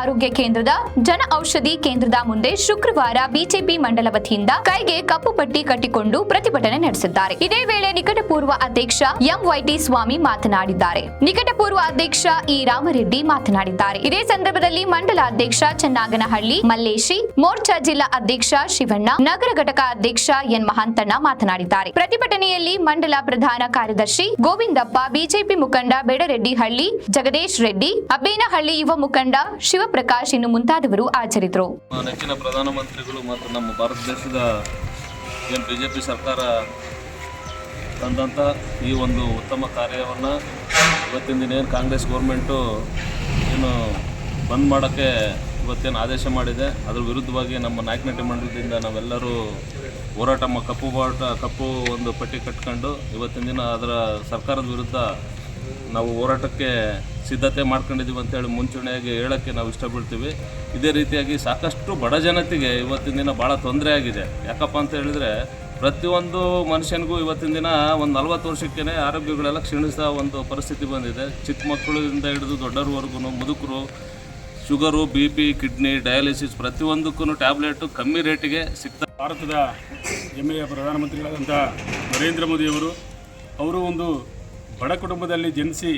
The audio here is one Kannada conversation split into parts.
ಆರೋಗ್ಯ ಕೇಂದ್ರದ ಜನ ಔಷಧಿ ಕೇಂದ್ರದ ಮುಂದೆ ಶುಕ್ರವಾರ ಬಿಜೆಪಿ ಮಂಡಲ ವತಿಯಿಂದ ಕೈಗೆ ಕಪ್ಪು ಪಟ್ಟಿ ಕಟ್ಟಿಕೊಂಡು ಪ್ರತಿಭಟನೆ ನಡೆಸಿದ್ದಾರೆ. ಇದೇ ವೇಳೆ ನಿಕಟಪೂರ್ವ ಅಧ್ಯಕ್ಷ ಎಂವೈಟಿ ಸ್ವಾಮಿ ಮಾತನಾಡಿದ್ದಾರೆ. ನಿಕಟಪೂರ್ವ ಅಧ್ಯಕ್ಷ ಇ ರಾಮರೆಡ್ಡಿ ಮಾತನಾಡಿದ್ದಾರೆ. ಇದೇ ಸಂದರ್ಭದಲ್ಲಿ ಮಂಡಲ ಅಧ್ಯಕ್ಷ ಚನ್ನಾಗನಹಳ್ಳಿ, ಮಲ್ಲೇಶಿ, ಮೋರ್ಚಾ ಜಿಲ್ಲಾ ಅಧ್ಯಕ್ಷ ಶಿವಣ್ಣ, ನಗರ ಘಟಕ ಅಧ್ಯಕ್ಷ ಎನ್ ಮಹಾಂತಣ್ಣ ಮಾತನಾಡಿದ್ದಾರೆ. ಪ್ರತಿಭಟನೆಯಲ್ಲಿ ಮಂಡಲ ಪ್ರಧಾನ ಕಾರ್ಯದರ್ಶಿ ಗೋವಿಂದಪ್ಪ, ಬಿಜೆಪಿ ಮುಖಂಡ ಬೇಡರೆಡ್ಡಿ ಹಳ್ಳಿ ಜಗದೀಶ್ ರೆಡ್ಡಿ, ಅಬ್ಬೇನಹಳ್ಳಿ ಯುವ ಮುಖಂಡ ಶಿವಪ್ರಕಾಶ್ ಇನ್ನು ಮುಂತಾದವರು ಆಚರಿದ್ರು ನೆಚ್ಚಿನ ಪ್ರಧಾನಮಂತ್ರಿಗಳು ಮತ್ತು ನಮ್ಮ ಭಾರತ ದೇಶದ ಏನು ಬಿಜೆಪಿ ಸರ್ಕಾರ ತಂದಂಥ ಈ ಒಂದು ಉತ್ತಮ ಕಾರ್ಯವನ್ನು ಇವತ್ತಿನ ದಿನ ಏನು ಕಾಂಗ್ರೆಸ್ ಗೌರ್ಮೆಂಟು ಏನು ಬಂದ್ ಮಾಡೋಕ್ಕೆ ಇವತ್ತೇನು ಆದೇಶ ಮಾಡಿದೆ, ಅದ್ರ ವಿರುದ್ಧವಾಗಿ ನಮ್ಮ ನಾಯಕನಟಿ ಮಂಡಲದಿಂದ ನಾವೆಲ್ಲರೂ ಹೋರಾಟ ಕಪ್ಪು ಬಾಟ, ಕಪ್ಪು ಒಂದು ಪಟ್ಟಿ ಕಟ್ಕೊಂಡು ಇವತ್ತಿನ ದಿನ ಅದರ ಸರ್ಕಾರದ ವಿರುದ್ಧ ನಾವು ಹೋರಾಟಕ್ಕೆ ಸಿದ್ಧತೆ ಮಾಡ್ಕೊಂಡಿದ್ದೀವಿ ಅಂತೇಳಿ ಮುಂಚೂಣಿಯಾಗಿ ಹೇಳೋಕ್ಕೆ ನಾವು ಇಷ್ಟಪಡ್ತೀವಿ. ಇದೇ ರೀತಿಯಾಗಿ ಸಾಕಷ್ಟು ಬಡ ಜನತೆಗೆ ಇವತ್ತಿನ ದಿನ ಭಾಳ ತೊಂದರೆ ಆಗಿದೆ. ಯಾಕಪ್ಪ ಅಂತ ಹೇಳಿದರೆ ಪ್ರತಿಯೊಂದು ಮನುಷ್ಯನಿಗೂ ಇವತ್ತಿನ ದಿನ ಒಂದು ನಲ್ವತ್ತು ವರ್ಷಕ್ಕೇ ಆರೋಗ್ಯಗಳೆಲ್ಲ ಕ್ಷೀಣಿಸೋ ಒಂದು ಪರಿಸ್ಥಿತಿ ಬಂದಿದೆ. ಚಿಕ್ಕ ಮಕ್ಕಳಿಂದ ಹಿಡಿದು ದೊಡ್ಡರವರೆಗೂ ಮುದುಕರು, sugar, B P, kidney, dialysis ಪ್ರತಿಯೊಂದಕ್ಕೂ ಟ್ಯಾಬ್ಲೆಟು ಕಮ್ಮಿ ರೇಟಿಗೆ ಸಿಗ್ತಾ ಭಾರತದ ಹೆಮ್ಮೆಯ ಪ್ರಧಾನಮಂತ್ರಿಗಳಾದಂಥ ನರೇಂದ್ರ ಮೋದಿಯವರು, ಅವರು ಒಂದು ಬಡ ಕುಟುಂಬದಲ್ಲಿ ಜನಿಸಿ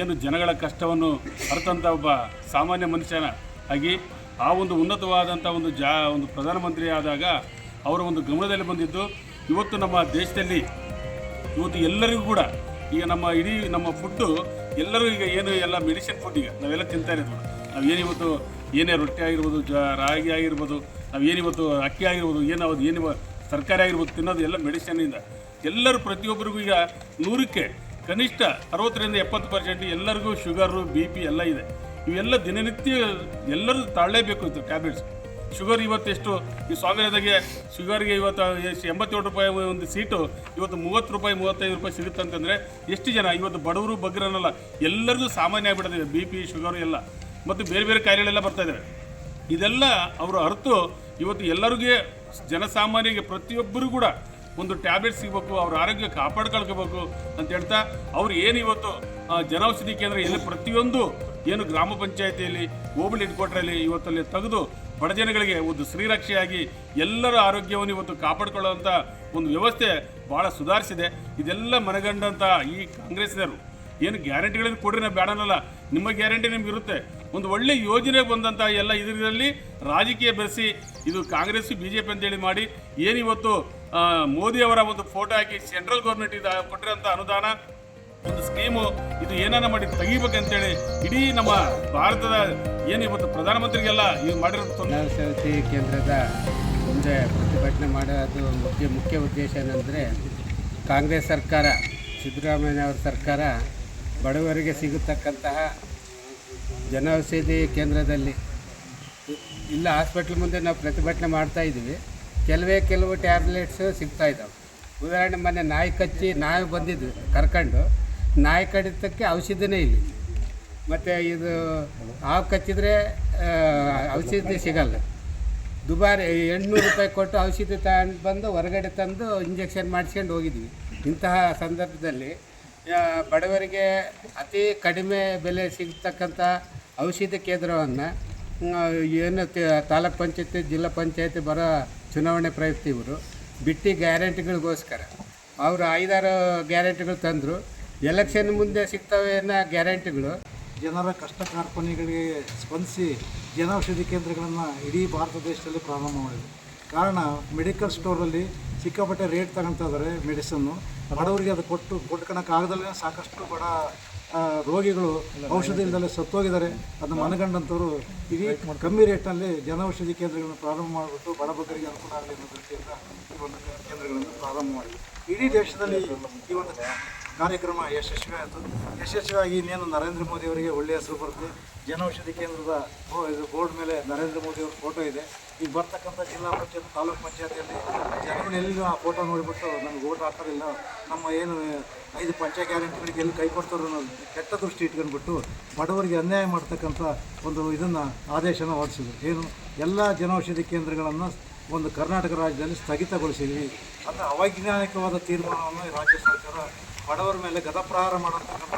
ಏನು ಜನಗಳ ಕಷ್ಟವನ್ನು ಅರ್ಥಂಥ ಒಬ್ಬ ಸಾಮಾನ್ಯ ಮನುಷ್ಯನ ಆಗಿ ಆ ಒಂದು ಉನ್ನತವಾದಂಥ ಒಂದು ಜಾ, ಒಂದು ಪ್ರಧಾನಮಂತ್ರಿ ಆದಾಗ ಅವರ ಒಂದು ಗಮನದಲ್ಲಿ ಬಂದಿದ್ದು, ಇವತ್ತು ನಮ್ಮ ದೇಶದಲ್ಲಿ ಇವತ್ತು ಎಲ್ಲರಿಗೂ ಕೂಡ ಈಗ ನಮ್ಮ ಇಡೀ ನಮ್ಮ ಫುಡ್ಡು ಎಲ್ಲರೂ ಈಗ ಏನು ಎಲ್ಲ ಮೆಡಿಸಿನ್ ಫುಡ್ ಈಗ ನಾವೆಲ್ಲ ತಿಂತಾ ಇರೋದು. ನಾವು ಏನಿವತ್ತು ಏನೇ ರೊಟ್ಟಿ ಆಗಿರ್ಬೋದು, ಜ, ರಾಗಿ ಆಗಿರ್ಬೋದು ನಾವು ಏನಿವತ್ತು ಅಕ್ಕಿ ಆಗಿರ್ಬೋದು, ಏನು ಏನು ತರಕಾರಿ ಆಗಿರ್ಬೋದು ತಿನ್ನೋದು ಎಲ್ಲ ಮೆಡಿಸಿನಿಂದ ಎಲ್ಲರೂ ಪ್ರತಿಯೊಬ್ಬರಿಗೂ ಈಗ ನೂರಕ್ಕೆ ಕನಿಷ್ಠ ಅರವತ್ತರಿಂದ ಎಪ್ಪತ್ತು ಪರ್ಸೆಂಟ್ ಎಲ್ಲರಿಗೂ ಶುಗರು ಬಿ ಪಿ ಎಲ್ಲ ಇದೆ. ಇವೆಲ್ಲ ದಿನನಿತ್ಯ ಎಲ್ಲರೂ ತಾಳಲೇಬೇಕು ಇದು ಟ್ಯಾಬ್ಲೆಟ್ಸ್ ಶುಗರ್ ಇವತ್ತೆಷ್ಟು, ಈ ಸ್ವಾಮಿನಾಥಗೆ ಶುಗರ್ಗೆ ಇವತ್ತು ಎಷ್ಟು ಎಂಬತ್ತೇಳು ರೂಪಾಯಿ ಒಂದು ಸೀಟು ಇವತ್ತು ಮೂವತ್ತು ರೂಪಾಯಿ, ಮೂವತ್ತೈದು ರೂಪಾಯಿ ಸಿಗುತ್ತೆ ಅಂತಂದರೆ ಎಷ್ಟು ಜನ, ಇವತ್ತು ಬಡವರು, ಬಗ್ಗರನ್ನಲ್ಲ, ಎಲ್ಲರಿಗೂ ಸಾಮಾನ್ಯ ಆಗಿಬಿಟ್ಟಿದೆ ಬಿ ಪಿ ಶುಗರು ಎಲ್ಲ. ಮತ್ತು ಬೇರೆ ಬೇರೆ ಕಾಯಿಲೆಗಳೆಲ್ಲ ಬರ್ತಾಯಿದ್ದಾರೆ ಇದೆಲ್ಲ ಅವರು ಅರ್ತು, ಇವತ್ತು ಎಲ್ಲರಿಗೂ ಜನಸಾಮಾನ್ಯರಿಗೆ ಪ್ರತಿಯೊಬ್ಬರು ಕೂಡ ಒಂದು ಟ್ಯಾಬ್ಲೆಟ್ ಸಿಗಬೇಕು, ಅವ್ರ ಆರೋಗ್ಯ ಕಾಪಾಡ್ಕೊಳ್ಕೋಬೇಕು ಅಂತ ಹೇಳ್ತಾ ಅವ್ರು ಏನು ಇವತ್ತು ಜನೌಷಧಿ ಕೇಂದ್ರ ಎಲ್ಲಿ ಪ್ರತಿಯೊಂದು ಏನು ಗ್ರಾಮ ಪಂಚಾಯತಿಯಲ್ಲಿ, ಹೋಬಳಿ ಹೆಡ್ಕ್ವಾರ್ಟ್ರಲ್ಲಿ ಇವತ್ತಲ್ಲಿ ತೆಗೆದು ಬಡ ಜನಗಳಿಗೆ ಒಂದು ಶ್ರೀರಕ್ಷೆಯಾಗಿ ಎಲ್ಲರ ಆರೋಗ್ಯವನ್ನು ಇವತ್ತು ಕಾಪಾಡಿಕೊಳ್ಳುವಂಥ ಒಂದು ವ್ಯವಸ್ಥೆ ಭಾಳ ಸುಧಾರಿಸಿದೆ. ಇದೆಲ್ಲ ಮನಗಂಡಂಥ ಈ ಕಾಂಗ್ರೆಸ್ನವರು ಏನು ಗ್ಯಾರಂಟಿಗಳನ್ನು ಕೊಡ್ರಿ ನಾವು ಬೇಡನಲ್ಲ ನಿಮ್ಮ ಗ್ಯಾರಂಟಿ ನಿಮ್ಗೆ ಇರುತ್ತೆ. ಒಂದು ಒಳ್ಳೆ ಯೋಜನೆ ಬಂದಂಥ ಎಲ್ಲ ಇದರಲ್ಲಿ ರಾಜಕೀಯ ಬೆರೆಸಿ ಇದು ಕಾಂಗ್ರೆಸ್ ಬಿ ಜೆ ಪಿ ಅಂತೇಳಿ ಮಾಡಿ ಏನಿವತ್ತು ಮೋದಿ ಅವರ ಒಂದು ಫೋಟೋ ಹಾಕಿ ಸೆಂಟ್ರಲ್ ಗೌರ್ಮೆಂಟ್ ಇದು ಕೊಟ್ಟಿರೋಂಥ ಅನುದಾನ, ಒಂದು ಸ್ಕೀಮು ಇದು ಏನಾನ ಮಾಡಿ ತೆಗಿಬೇಕಂತೇಳಿ ಇಡೀ ನಮ್ಮ ಭಾರತದ ಏನು ಇವತ್ತು ಪ್ರಧಾನಮಂತ್ರಿಗೆಲ್ಲ ಇದು ಮಾಡಿರೋ ತೊಂದರೆ ಕೇಂದ್ರದ ಮುಂದೆ ಪ್ರತಿಭಟನೆ ಮಾಡೋದು ಮುಖ್ಯ ಮುಖ್ಯ ಉದ್ದೇಶ ಏನಂದರೆ ಕಾಂಗ್ರೆಸ್ ಸರ್ಕಾರ ಸಿದ್ದರಾಮಯ್ಯ ಅವರ ಸರ್ಕಾರ ಬಡವರಿಗೆ ಸಿಗತಕ್ಕಂತಹ ಜನೌಷಧಿ ಕೇಂದ್ರದಲ್ಲಿ. ಇಲ್ಲ ಹಾಸ್ಪಿಟ್ಲ್ ಮುಂದೆ ನಾವು ಪ್ರತಿಭಟನೆ ಮಾಡ್ತಾ ಇದ್ದೀವಿ. ಕೆಲವೇ ಕೆಲವು ಟ್ಯಾಬ್ಲೆಟ್ಸು ಸಿಗ್ತಾ ಇದ್ದಾವೆ. ಉದಾಹರಣೆ ಮೊನ್ನೆ ನಾಯಿ ಕಚ್ಚಿ ನಾಯಿ ಬಂದಿದ್ವಿ, ಕರ್ಕೊಂಡು. ನಾಯಿ ಕಡಿತಕ್ಕೆ ಔಷಧಿನೇ ಇಲ್ಲ. ಮತ್ತು ಇದು ಹಾವು ಕಚ್ಚಿದ್ರೆ ಔಷಧಿ ಸಿಗಲ್ಲ. ದುಬಾರಿ ಎಂಟುನೂರು ರೂಪಾಯಿ ಕೊಟ್ಟು ಔಷಧಿ ತಗೊಂಡು ಬಂದು ಹೊರಗಡೆ ತಂದು ಇಂಜೆಕ್ಷನ್ ಮಾಡಿಸ್ಕೊಂಡು ಹೋಗಿದ್ವಿ. ಇಂತಹ ಸಂದರ್ಭದಲ್ಲಿ ಬಡವರಿಗೆ ಅತಿ ಕಡಿಮೆ ಬೆಲೆ ಸಿಗ್ತಕ್ಕಂಥ ಔಷಧಿ ಕೇಂದ್ರವನ್ನು ಏನು ತಾಲೂಕ್ ಪಂಚಾಯತಿ, ಜಿಲ್ಲಾ ಪಂಚಾಯತಿ ಬರೋ ಚುನಾವಣೆ ಪ್ರಯುಕ್ತ ಇವರು. ಬಿಟ್ಟು ಗ್ಯಾರಂಟಿಗಳಿಗೋಸ್ಕರ. ಅವರು ಐದಾರು ಗ್ಯಾರಂಟಿಗಳು ತಂದರು. ಎಲೆಕ್ಷನ್ ಮುಂದೆ ಸಿಗ್ತವೆ ಅನ್ನೋ ಗ್ಯಾರಂಟಿಗಳು. ಜನರ ಕಷ್ಟ ಕಾರ್ಪಣ್ಯಗಳಿಗೆ ಸ್ಪಂದಿಸಿ ಜನೌಷಧಿ ಕೇಂದ್ರಗಳನ್ನು ಇಡೀ ಭಾರತ ದೇಶದಲ್ಲಿ ಪ್ರಾರಂಭ ಮಾಡಿದೆ ಕಾರಣ, ಮೆಡಿಕಲ್ ಸ್ಟೋರಲ್ಲಿ ಸಿಕ್ಕಾಪಟ್ಟೆ ರೇಟ್ ತಗೊಳ್ತಾ ಇದ್ದಾರೆ ಮೆಡಿಸನ್ನು. ಬಡವರಿಗೆ ಅದು ಕೊಟ್ಟು ಕೊಟ್ಕೊಳಕ್ಕಾಗದಲ್ಲೇ ಸಾಕಷ್ಟು ಬಡ ರೋಗಿಗಳು ಔಷಧಿಯಿಂದಲೇ ಸತ್ತು ಸತ್ತೋಗಿದ್ದಾರೆ. ಅದನ್ನು ಮನಗಂಡಂಥವ್ರು ಇಡೀ ಕಮ್ಮಿ ರೇಟ್ನಲ್ಲಿ ಜನೌಷಧಿ ಕೇಂದ್ರಗಳನ್ನು ಪ್ರಾರಂಭ ಮಾಡಿಬಿಟ್ಟು ಬಡ ಬಗ್ಗರಿಗೆ ಅನುಕೂಲ ಆಗಲಿ ಅನ್ನೋ ದೃಷ್ಟಿಯಿಂದ ಈ ಒಂದು ಕೇಂದ್ರಗಳನ್ನು ಪ್ರಾರಂಭ ಮಾಡಿದೆ ಇಡೀ ದೇಶದಲ್ಲಿ ಈ ಒಂದು ಕಾರ್ಯಕ್ರಮ ಯಶಸ್ವಿಯಾಯಿತು ಯಶಸ್ವಿಯಾಗಿ ಇನ್ನೇನು ನರೇಂದ್ರ ಮೋದಿ ಅವರಿಗೆ ಒಳ್ಳೆಯ ಹೆಸರು ಬರುತ್ತೆ. ಜನೌಷಧಿ ಕೇಂದ್ರದ ಇದು ಬೋರ್ಡ್ ಮೇಲೆ ನರೇಂದ್ರ ಮೋದಿ ಅವ್ರ ಫೋಟೋ ಇದೆ. ಈಗ ಬರ್ತಕ್ಕಂಥ ಜಿಲ್ಲಾ ಪಂಚಾಯತ್, ತಾಲೂಕು ಪಂಚಾಯತಿಯಲ್ಲಿ ಜನಗಳು ಎಲ್ಲಿ ಆ ಫೋಟೋ ನೋಡಿಬಿಟ್ಟು ನಮ್ಗೆ ಓಟ್ ಹಾಕೋರಿಲ್ಲ ನಮ್ಮ ಏನು ಐದು ಪಂಚಾಯ ಗ್ಯಾರಂಟಿಗಳಿಗೆ ಎಲ್ಲಿ ಕೈ ಕೊಡ್ತಾರೋ ಅನ್ನೋದು ಕೆಟ್ಟ ದೃಷ್ಟಿ ಇಟ್ಕೊಂಡ್ಬಿಟ್ಟು ಬಡವರಿಗೆ ಅನ್ಯಾಯ ಮಾಡ್ತಕ್ಕಂಥ ಒಂದು ಇದನ್ನು ಆದೇಶನ ಹೊರಡಿಸಿದ್ರು. ಏನು? ಎಲ್ಲ ಜನೌಷಧಿ ಕೇಂದ್ರಗಳನ್ನು ಒಂದು ಕರ್ನಾಟಕ ರಾಜ್ಯದಲ್ಲಿ ಸ್ಥಗಿತಗೊಳಿಸಿದ್ವಿ. ಅಂದರೆ ಅವೈಜ್ಞಾನಿಕವಾದ ತೀರ್ಮಾನವನ್ನು ರಾಜ್ಯ ಸರ್ಕಾರ ಬಡವರ ಮೇಲೆ ಗದಪ್ರಹಾರ ಮಾಡತಕ್ಕಂಥ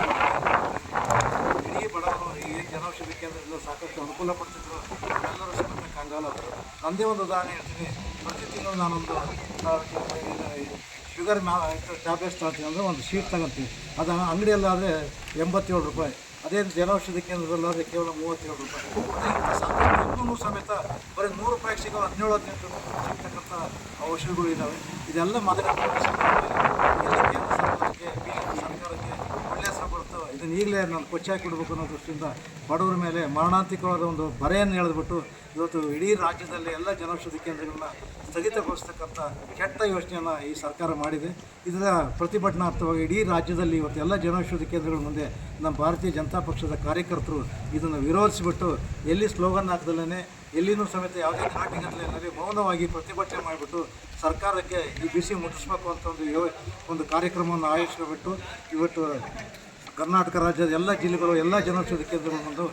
ಇಡೀ ಬಡವರು ಈ ಜನೌಷಧಿ ಕೇಂದ್ರದಿಂದ ಸಾಕಷ್ಟು ಅನುಕೂಲ ಪಡ್ತಿದ್ರು. ಎಲ್ಲರೂ ಸಮೇತ ಕಂಗಾಲಾದರು ನಂದೇ ಒಂದು ಉದಾಹರಣೆ ಹೇಳ್ತೀನಿ. ಪ್ರತಿ ತಿಂಗಳು ನಾನೊಂದು ಶುಗರ್ ಟ್ಯಾಬ್ಲೆಟ್ಸ್ ತಗೊಳ್ತೀನಿ ಅಂದರೆ ಒಂದು ಶೀಟ್ ತಗೊಳ್ತೀನಿ. ಅದು ಅಂಗಡಿಯಲ್ಲಾದರೆ ಎಂಬತ್ತೇಳು ರೂಪಾಯಿ. ಅದೇ ಜನೌಷಧಿ ಕೇಂದ್ರದಲ್ಲಾದರೆ ಕೇವಲ ಮೂವತ್ತೇಳು ರೂಪಾಯಿ. ಸಮೇತ ಬರೀ ನೂರು ರೂಪಾಯಿಗೆ ಸಿಗೋ ಹದಿನೇಳು, ಹದಿನೆಂಟು ಸಿಗ್ತಕ್ಕಂಥ ಔಷಧಿಗಳು ಇದ್ದಾವೆ ಇದೆಲ್ಲ ಮಾದರಿ ಎಲ್ಲ ಕೇಂದ್ರ ಸರ್ಕಾರಕ್ಕೆ ಬಿ ಸರ್ಕಾರಕ್ಕೆ ಒಳ್ಳೆಯ ಹೆಸರು ಇದನ್ನ ಈಗಲೇ ನಾನು ಕೊಚ್ಚಾಕಿ ಕೊಡಬೇಕು ಅನ್ನೋ ದೃಷ್ಟಿಯಿಂದ ಬಡವರ ಮೇಲೆ ಮರಣಾಂತಿಕವಾದ ಒಂದು ಬರೆಯನ್ನು ಎಳೆದುಬಿಟ್ಟು ಇವತ್ತು ಇಡೀ ರಾಜ್ಯದಲ್ಲಿ ಎಲ್ಲ ಜನೌಷಧಿ ಕೇಂದ್ರಗಳನ್ನ ಸ್ಥಗಿತಗೊಳಿಸ್ತಕ್ಕಂಥ ಕೆಟ್ಟ ಯೋಚನೆಯನ್ನು ಈ ಸರ್ಕಾರ ಮಾಡಿದೆ. ಇದರ ಪ್ರತಿಭಟನಾರ್ಥವಾಗಿ ಇಡೀ ರಾಜ್ಯದಲ್ಲಿ ಇವತ್ತು ಎಲ್ಲ ಜನೌಷಧಿ ಕೇಂದ್ರಗಳ ಮುಂದೆ ನಮ್ಮ ಭಾರತೀಯ ಜನತಾ ಪಕ್ಷದ ಕಾರ್ಯಕರ್ತರು ಇದನ್ನು ವಿರೋಧಿಸಿಬಿಟ್ಟು ಎಲ್ಲಿ ಸ್ಲೋಗನ್ ಹಾಕ್ದಲ್ಲೇ ಎಲ್ಲಿನೂ ಸಮೇತ ಯಾವುದೇ ಘಾಟಿಗಟ್ಟಲೆ ಮೌನವಾಗಿ ಪ್ರತಿಭಟನೆ ಮಾಡಿಬಿಟ್ಟು ಸರ್ಕಾರಕ್ಕೆ ಈ ಬಿಸಿ ಮುಟ್ಟಿಸ್ಬೇಕು ಅಂತ ಒಂದು ಒಂದು ಕಾರ್ಯಕ್ರಮವನ್ನು ಆಯೋಜಿಸಿಬಿಟ್ಟು ಇವತ್ತು ಕರ್ನಾಟಕ ರಾಜ್ಯದ ಎಲ್ಲ ಜಿಲ್ಲೆಗಳು ಎಲ್ಲ ಜನೌಷಧಿ ಕೇಂದ್ರಗಳು ಮುಂದೆ